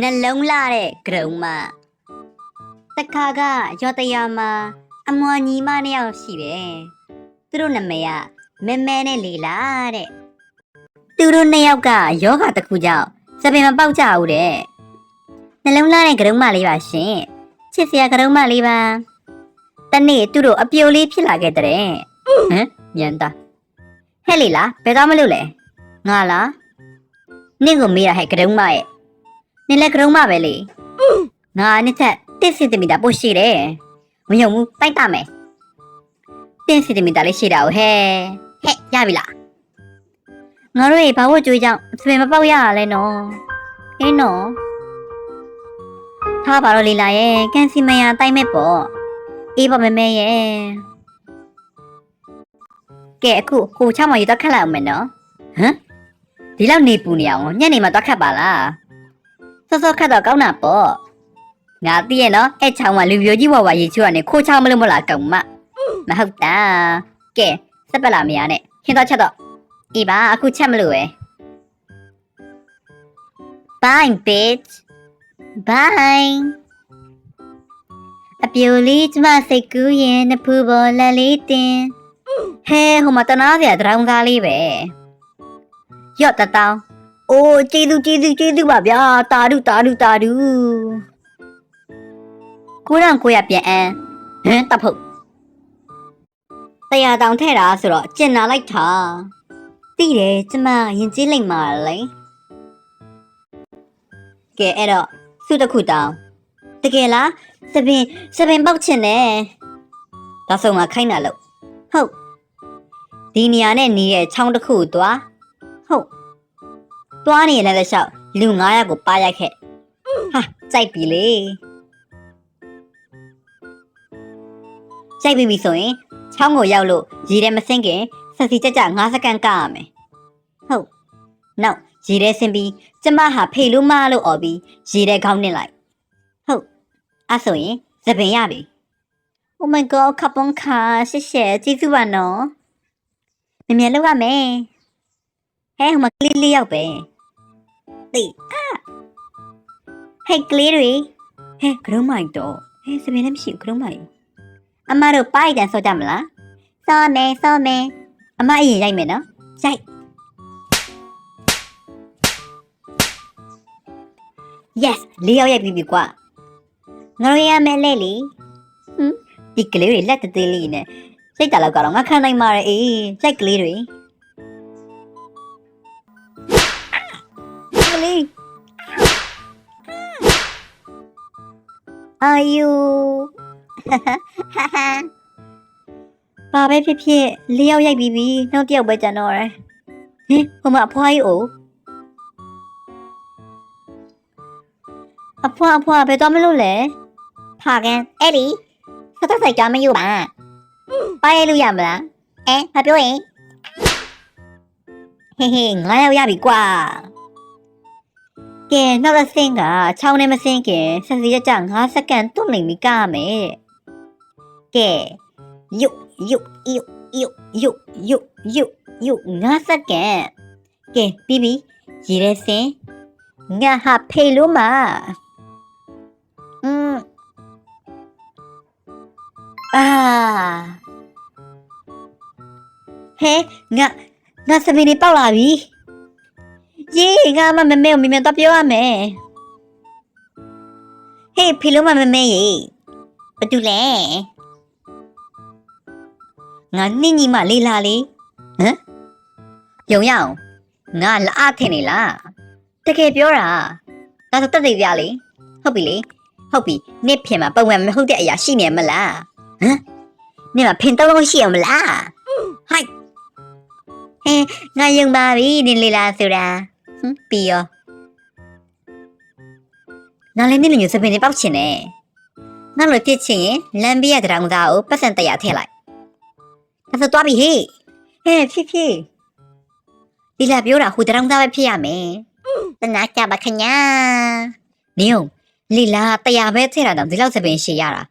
နှလုံးလာတဲ့ကရုံမတခါကရော်တရာမှာအမွန်ညီမနှစ်ယောက်ရှိတယ်သူတို့နာမည်ကမဲမဲနဲ့လီလာတဲ့သူတို့နှစ်ယောက်ကယောဂတစ်ခုကြောင့်စပင်မပေါက်ကြဘူးတဲ့နှလုံးလာတဲ့ကရုံမလေးပါရှင်ချစ်စရာကရုံမလေးပါတနေ့သူတို့အပြိုလေးဖြစ်လာခဲ့တဲ့ဟမ်မြန်တာဟဲ့လီလာဘယ်တော့မလို့လဲငါလားနင့်ကိုမေးတာဟဲ့ကရုံမရဲ့ နင်လည်းကရုံးမပဲလေငါနှစ်ချက်တစ်စီတမီတာပို့ရှိတယ်မယုံဘူးတိုက်တာမယ်တစ်စီတမီတာလေးရှိတာကိုဟဲ့ဟဲ့ရပြီလားငါတို့ရေဘာလို့ကြွေးကြောင်စပင်မပေါက်ရရလဲနော်အေးနော်ထားပါတော့လီလာရဲ့ကန်စီမယာတိုက်မဲ့ပေါ့အေးပါမဲမဲရဲ့ကဲအခုဟိုချောင်းမရေတော့ခက်လိုက်အောင်မယ်နော်ဟမ်ဒီလောက်နေပူနေအောင်ညနေမှတော့ခက်ပါလား စောစောခတ်တော့ကောင်းတာပေါ့ငါသိရဲ့နော်အဲ့ချောင်းကလူပြိုကြီးဝဝရေချိုးကနေခိုးချောင်းမလို့မလားကောင်မမဟုတ်တာကဲစက်ပက်လာမရနဲ့ခင်းတော့ချက်တော့အေးပါအခုချက်မလို့ပဲ Bye bitch Bye အပြိုလေးကျမစိတ်ကူးရင်နဖူးပေါ်လက်လေးတင်ဟဲဟိုမှာတနာစရာတရောင်းကားလေးပဲရော့တတောင်း အိုးကျေးဇူးကျေးဇူးကျေးဇူးပါဗျာတာဒုတာဒုတာဒုကိုရံကိုရပြန်အန်းဟမ်တပ်ဖို့တရားတောင်ထဲ့တာဆိုတော့ကျင်နာလိုက်တာသိတယ်ကျမရင်ကျေးလိုက်မှာလေကဲအဲ့တော့စုတစ်ခုတောင်းတကယ်လားစပင်စပင်ပေါက်ချင်တယ်ဒါဆိုငါခိုင်းတာလို့ဟုတ်ဒီနေရာနဲ့နေရဲ့ချောင်းတစ်ခုကိုသွားဟုတ် သွားနေရတဲ့လျှောက်လူ900ကိုပါရိုက်ခဲ့ဟာကြိုက်ပြီလေကြိုက်ပြီပြီဆိုရင်ချောင်းကိုရောက်လို့ရေထဲမဆင်းခင်ဆက်စီကြကြ9စက္ကန့်ကရမယ်ဟုတ်နောက်ရေထဲဆင်းပြီးကျမဟာဖေလို့မလို့អော်ပြီးရေထဲခေါင်းနစ်လိုက်ဟုတ်အဲ့ဆိုရင်သပင်ရပြီ Oh my god ခပ်ပွန်ခါရှစ်ရှဲကျေးဇူးပါနော်မြင်မြင်လောက်ရမယ်ဟဲဟိုမှာကလေးလေးယောက်ပဲ တိအာဟဲ့ကလေးတွေဟဲ့ကရုံးမိုက်တော့ဟဲ့စပင်းလည်းမရှိဘူးကရုံးမိုက်အမတို့ပိုက်တန်စောကြမလားစောမယ်စောမယ်အမအရင်ရိုက်မယ်နော်ရိုက် yes လေးယောက်ရိုက်ပြီးပြီကွာငါတို့ရမယ်လေလေဟမ်ဒီကလေးတွေလက်တသေးလေးနဲ့စိတ်တလောက်ကတော့ငါခံနိုင်ပါရဲ့အေးရိုက်ကလေးတွေ ကလေး Are you ဘာပဲဖြစ်ဖြစ်လေးယောက်ရိုက်ပြီးပြီနောက်တစ်ယောက်ပဲကျန်တော့ရယ်ဟင်ဟိုမှာအဖွားကြီးအိုအဖွားအဖွားဘယ်တော့မလို့လဲဖာကန်အဲ့ဒီစက်ဆိုင်ကြမယူပါပါရလို့ရမလားအဲမပြောရင်ဟေးဟေးငါရောက်ရပြီကွာ ကဲနောက်တစ်ဆင့်ကချောင်းနဲ့မဆင်းခင်ဆက်စီရကြ9စက္ကန့်တွန့်နေပြီကရမယ်ကဲယုတ်ယုတ်ယုတ်ယုတ်ယုတ်ယုတ်ယုတ်ယုတ်9စက္ကန့်ကဲပြီးပြီရေရဲစင်ငါဟာဖေလို့မอืมအာဟဲငါငါစပင်းနေပေါက်လာပြီ ယေငါမမမဲကိုမင်းမတော့ပြောရမယ်ဟေးဖီလုံးမမမဲရေဘာတူလဲငါနှင်းကြီးမလေးလာလေဟမ်ယုံရအောင်ငါလာအထင်နေလားတကယ်ပြောတာဒါဆိုတက်သေးပြလေဟုတ်ပြီလေဟုတ်ပြီနေ့ဖင်မှာပုံမှန်မဟုတ်တဲ့အရာရှိနေမလားဟမ်နေ့မှာဖင်တော့လုံးရှိအောင်မလားဟိုက်ဟဲငါယုံပါပြီနင်လေးလာဆိုတာ ဟမ်ပြီးရောနားလည်းနေလို့ညစပင်းနေပေါက်ချင်တယ်နောက်လို့ပြစ်ချင်ရင်လမ်းဘေးရတောင်သားကိုပတ်စံတရာထည့်လိုက်ဒါဆိုသွားပြီဟေ့ဟဲ့ဖြစ်ဖြစ်ဒီလာပြောတာဟိုတောင်သားပဲဖြစ်ရမယ်တနာကြပါခညာနေုံလီလာတရာပဲထည့်တာတော့ဒီလောက်စပင်းရှည်ရတာ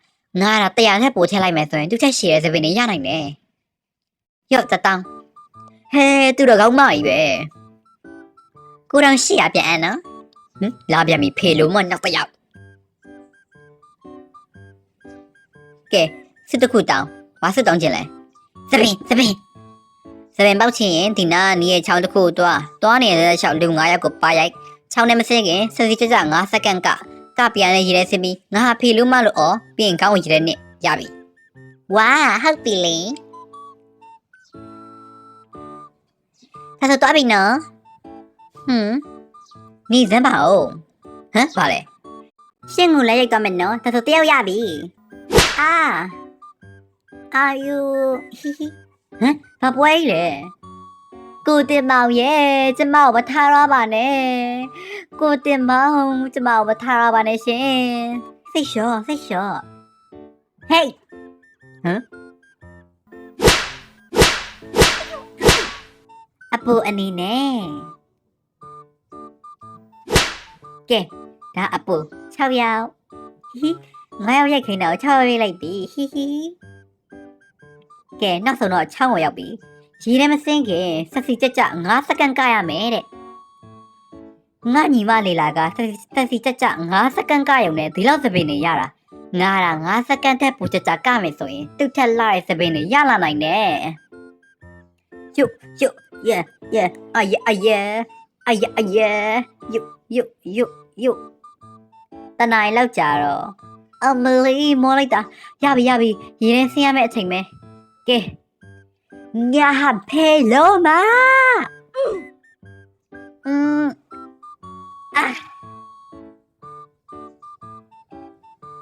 ငါကတရာနဲ့ပို့ထည့်လိုက်မယ်ဆိုရင်သူ့ထက်ရှည်ရဲ့စပင်းနေရနိုင်တယ်ရော့တတောင်းဟဲသူတော့ကောင်းမကြီးပဲ ကိုတောင်ရှိရပြန်အန်းနော်ဟင်လာပြန်ပြီဖေလို့မနောက်တစ်ယောက်ကဲစစ်တစ်ခုတောင်းဘာစစ်တောင်းခြင်းလဲစပင်စပင်စပင်ပေါက်ချင်ရင်ဒီနာနီးရဲ့ချောင်းတစ်ခုတွားတွားနေတဲ့ချောင်းလူ9ယောက်ကိုပါရိုက်ချောင်းနဲ့မစင်းခင်စစီကြကြ9စက္ကန့်ကကပြန်နဲ့ရေထဲစင်းပြီးငါဟာဖေလို့မလို့ဩပြီးရင်ကောင်းဝင်ရေထဲနဲ့ရပြီဝါဟုတ်ပြီလေဒါဆိုတော့ပြီနော် ဟွန်းနေစမ်းပါဦးဟမ်ပါလေရှင်းကိုလည်းရိုက်သွားမယ်နော်ဒါဆိုတယောက်ရပြီအာအာယူဟီဟီဟမ်ဘာပွဲကြီးလဲကိုတင်မောင်ရဲ့ကျမကိုမထားရပါနဲ့ကိုတင်မောင်ကျမကိုမထားရပါနဲ့ရှင်စိတ်လျှော့စိတ်လျှော့ဟေးဟမ်အပူအနေနဲ့ ကဲဒါအပူ6ယောက်ဟီဟီ9ယောက်ရိုက်ခိုင်းတော့6ယောက်ရိုက်လိုက်ပြီဟီဟီကဲနောက်ဆုံးတော့6ယောက်ရောက်ပြီရေထဲမစင်းခင်ဆက်စီကြက်ကြ9စက္ကန့်ကရမယ်တဲ့ငါညီမလေးလာကဆက်စီကြက်ကြ9စက္ကန့်ကရုံနဲ့ဒီလောက်စပင်းနေရတာငါတာ9စက္ကန့်ထက်ပိုကြက်ကြကမယ်ဆိုရင်သူ့ထက်လာတဲ့စပင်းနေရလာနိုင်တယ်ယုတ်ယုတ် yeah yeah အယအယအယအယယုတ်ယုတ်ယုတ် ယုတ်တနိုင်လောက်ကြတော့အမလီမောလိုက်တာရပြီရပြီရေထဲဆင်းရမယ့်အချိန်ပဲကဲညာဟာဖေလုံးမอืมအာ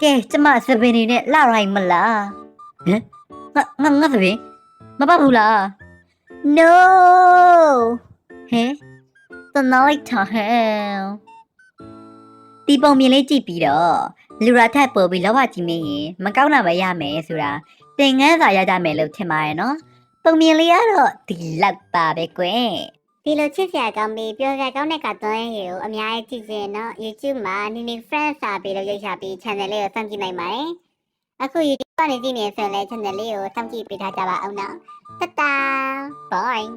ကဲကျမစပင်းနေနဲ့လာရိုင်းမလားဟမ်ငါငါငါစပင်းမပတ်ဘူးလား No ဟဲတနာလိုက်တာဟဲ ဒီပုံမြင်လေးကြည့်ပြီးတော့လူရာထက်ပို့ပြီးလောဘကြီးမင်းရင်မကောင်းတာပဲရမယ်ဆိုတာသင်ငန်းစာရကြမယ်လို့ထင်ပါတယ်နော်ပုံမြင်လေးကတော့ဒီလောက်ပါပဲကွယ်ဒီလိုချစ်စရာကောင်းပြီးပြောစရာကောင်းတဲ့ကသွန်းရေကိုအများကြီးကြည့်ရင်တော့ YouTube မှာနီနီ friends စာပြီးလို့ရိုက်ချပြီး channel လေးကိုစောင့်ကြည့်နိုင်ပါတယ်။အခု YouTube ကနေကြည့်နေဆိုရင်လည်း channel လေးကိုစောင့်ကြည့်ပေးထားကြပါအောင်နော်။တတာ bye